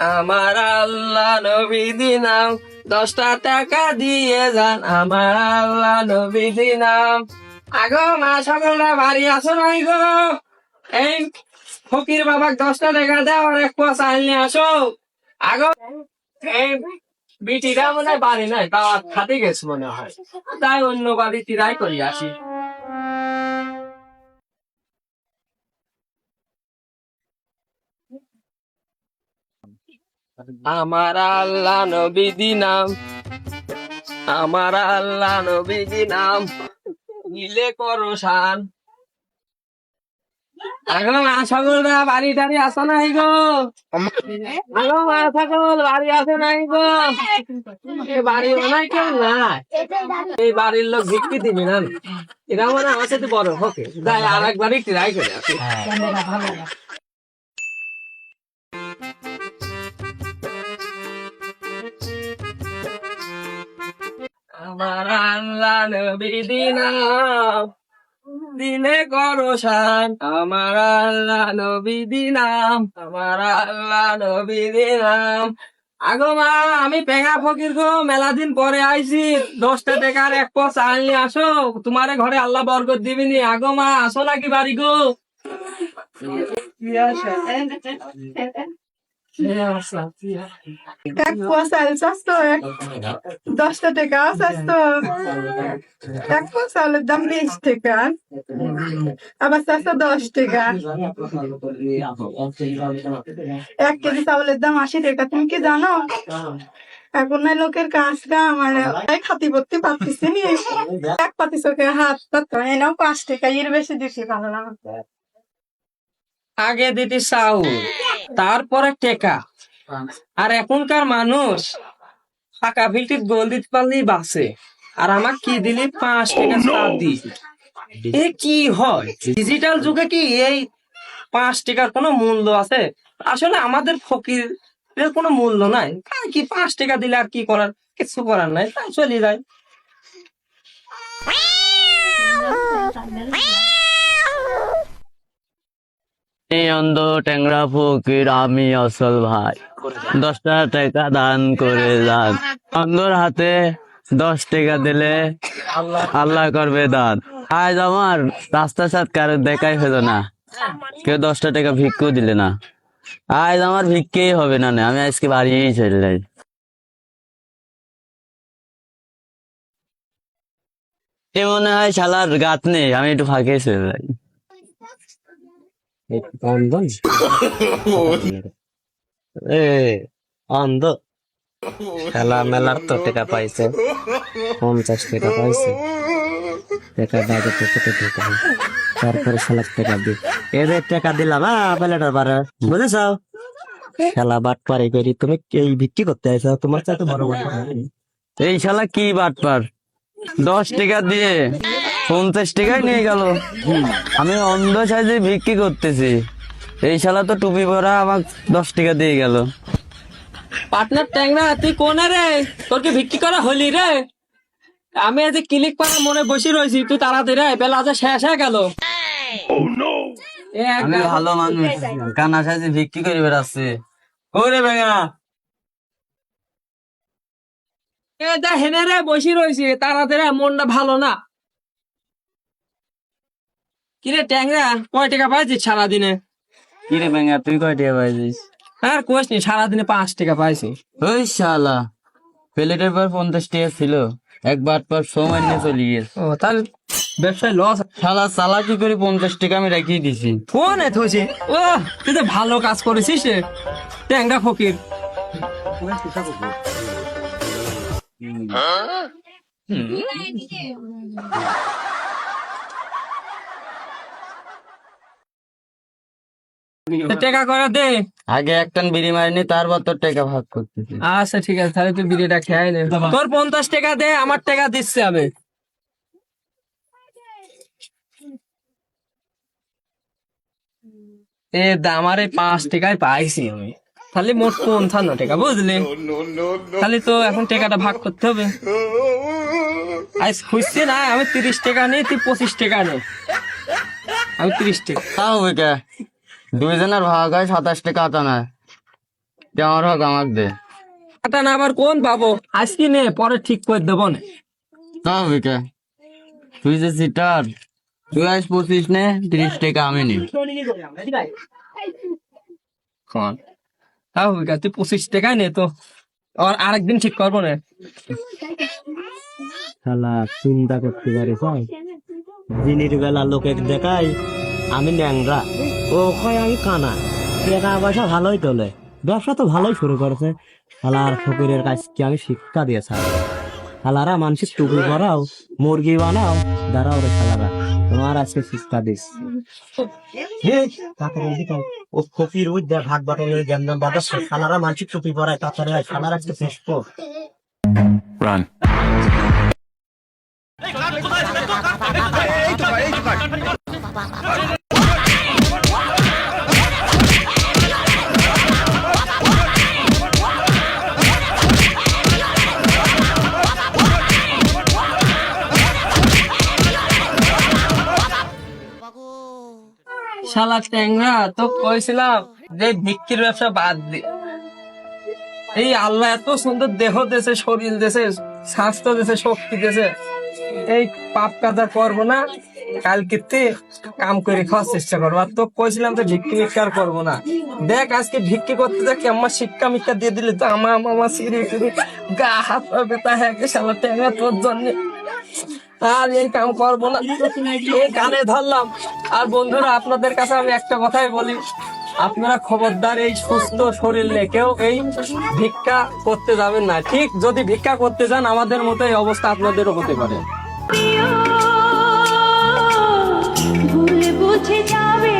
আমার আল্লাহ নবী দিনাম, দশটা টাকা দিয়ে যান আমার আল্লাহ নবী দিনাম। আগো মা সকলরা বাড়ি আসো নাই গো। এই ফকির বাবা দশটা টাকা দাও আর এক পোয়া চাল নিয়ে আসো। আগো, এই বিটিরা মনে হয় বাড়ি নাই, তাও খাতে গেছে মনে হয়। তাই অন্য বাড়ি তিরাই করি আসি। আমার আল্লাহ নবী দিনাম আমার আল্লাহ নবী দিনাম মিলে করো শান। আগো মা সকলরা বাড়ি টাড়ি আসো নাই গো। আগো সকল বাড়ি আসে নাই গো। বাড়ি কেউ নাই। এই বাড়ির লোক ভিক্ষি দিবি না। এরা মানে আমার সাথে বড় যাই আর একবারই ট্রাই করে আমার আল্লাহ নবী দিনে করো শান, আমার আল্লাহ নবী দিনাম আমার আল্লাহ নবী দিনাম আগো মা, আমি পেঙ্গা ফকির গো, মেলা দিন পরে আইছি। দশটা টাকার এক পো চাল নিয়ে আসো। তোমার ঘরে আল্লাহ বরকত দিবিনি আগো মা, আসো নাকি বাড়ি গো? এক দশটা টাকা বিশ আবার দশ টাকা। এক কেজি চাউলের দাম আশি তুমি কি জানো? এখন না লোকের কাজ কা আমার খাতি ভর্তি পাচ্ছি নি এক পাতি চোখে হাত পাতো, এনেও পাঁচ টাকা, এর বেশি দিছি ভালো না। আগে দিতি চাউল। তারপরে টেকা। আর এখনকার মানুষ ফাঁকা ফিল্টির গোল দিতে পারলেই বাসে আর আমার কি দিলি? পাঁচ টাকা চাল দি এ কি হয়? ডিজিটাল যুগে কি এই পাঁচ টাকার কোনো মূল্য আছে? আসলে আমাদের ফকির এর কোনো মূল্য নাই। কি পাঁচ টাকা দিলে আর কি করার? কিছু করার নাই। তাই চলে যায় এই অন্ধ ট্যাংরা ফকির, আমি আসল ভাই। দশটা টাকা দান করে যান অন্ধর হাতে দশ টাকা দিলে আল্লাহ করবে দান। আজ আমার রাস্তার সাথে কারও দেখাই হলো না। কেউ দশটা টাকা ভিক্ষু দিলে না। আজ আমার ভিক্ষেই হবে না আমি আজকে বাড়িয়েই চলে এ মনে হয় শালার গাত নেই, আমি একটু ফাঁকে চলে যাই। এ অন্ধ খেলা মেলার তো টাকা পাইছে পঞ্চাশ টাকা পাইছে টাকা বাজে তো কত টাকা তারপরে সালাদ টাকা দি এদের টাকা দিলাম হ্যাঁ প্লেটার বারে বুঝেছ খেলা বাট পারি করি তুমি এই বিক্রি করতে আইছো তোমার চাইতে বড় বড় এই শালা কি বাটপার দশ টাকা দিয়ে পঞ্চাশ টাকায় নিয়ে গেল। আমি অন্ধ সাইজে বিক্রি করতেছি। এই শালা তো টুপি পরা আমার দশ টাকা দিয়ে গেল। পার্টনার ট্যাংরা তুই কোনে রে? তোর কি বিক্রি করা হলি রে? আমি আজ ক্লিক পাড়া মনে বসে রয়েছি তুই তাড়াতাড়ি আয়, বেলা আজ শেষ হয়ে গেল। আমি ভালো মানুষ কানা সাইজে বিক্রি করে বেড়াচ্ছে। ওরে বেঙা? যা হেনে রে বসে রয়েছি তাড়াতাড়ি মনটা ভালো না। কিরে ট্যাংরা কয় টাকা পাইছিস সারাদিনে? কি রে তুই কয় টাকা পাইছিস? আর কোচ নি সারাদিনে পাঁচ টাকা পাইছি। ওই শালা প্লেটের পর পঞ্চাশ টাকা ছিল একবার পর সময় নিয়ে চলে গেছে। ও তাহলে ব্যবসায় লস শালা চালাকি করে পঞ্চাশ টাকা আমি রেখে দিছি। ফোন এত হয়েছে ও তুই তো ভালো কাজ করেছিস রে ট্যাংরা ফকির। তো টাকা করে দে। আগে একটান বিড়ি মারিনি তারপর তোর টাকা ভাগ করতেছি। আচ্ছা ঠিক আছে তাহলে তুই বিড়িটা খেয়ে নে। তোর পঞ্চাশ টাকা দে আমার টাকা দিচ্ছে আমি। এ আমার এই পাঁচ টাকায় পাইছি আমি। তাহলে মোট পঞ্চান্ন টাকা বুঝলি? তাহলে তো এখন টাকাটা ভাগ করতে হবে। আজ খুঁজছি না আমি তিরিশ টাকা নেই তুই পঁচিশ টাকা নে। আমি তিরিশ টাকা। তা হবে কে? দুইজনের ভাগ হয় সাতাশ টাকা আতা না তুই আমার হক আমাকে দে। টাকাটা না আবার কোন পাবো? আজকে নে পরে ঠিক করে দেবো না। না বিকে তুই যে সিটার তুই আজ পঁচিশ নে তিরিশ টাকা আমি নি। কোন? হ্যাঁ বিকা তুই পঁচিশ টাকায় নে তো। আর আরেকদিন ঠিক করব না। শালা চিন্তা করতে পারিস দিনের বেলা লোকে দেখাই আমি ন্যাংরা। ও কয় আমি কানা টাকা পয়সা ভালোই তোলে ব্যবসা তো ভালোই শুরু করেছে শালার ফকিরের কাছ কি আমি শিক্ষা দিয়েছি শালারা মানুষের টুপি পরাও মুরগি বানাও দাঁড়াও রে শালারা তোমার আজকে শিক্ষা দিস ও ফকির ওই দেখ ভাগ বাটনের জ্ঞান বাতাস শালারা মানুষের টুপি পরায় তাছাড়া শালারা আজকে শেষ কর শালা ট্যাংরা তো কইছিলাম যে ভিক্ষির ব্যবসা বাদ দি। এই আল্লাহ এত সুন্দর দেহ দেশে শরীর দেশে স্বাস্থ্য দেশে শক্তি দেশে এই পাপ কাজা করব না কালকে কাম করে খাওয়ার চেষ্টা করব। আর তো কইছিলাম যে ভিক্ষি ভিক্ষা আর করব না। দেখ আজকে ভিক্ষি করতে দেখ আমার শিক্ষা মিক্ষা দিয়ে দিলে তো। আমার মামা সিঁড়ি টিড়ি গা হাত পা ব্যথা হয়ে শালা ট্যাংরা তোর জন্য। আর এই কাম করব না। এই কানে ধরলাম। আর বন্ধুরা, আপনাদের কাছে আমি একটা কথাই বলি। আপনারা খবরদার এই সুস্থ শরীর কেউ এই ভিক্ষা করতে যাবেন না। ঠিক যদি ভিক্ষা করতে যান, আমাদের মতো এই অবস্থা আপনাদেরও হতে পারে। বুঝে যাবে।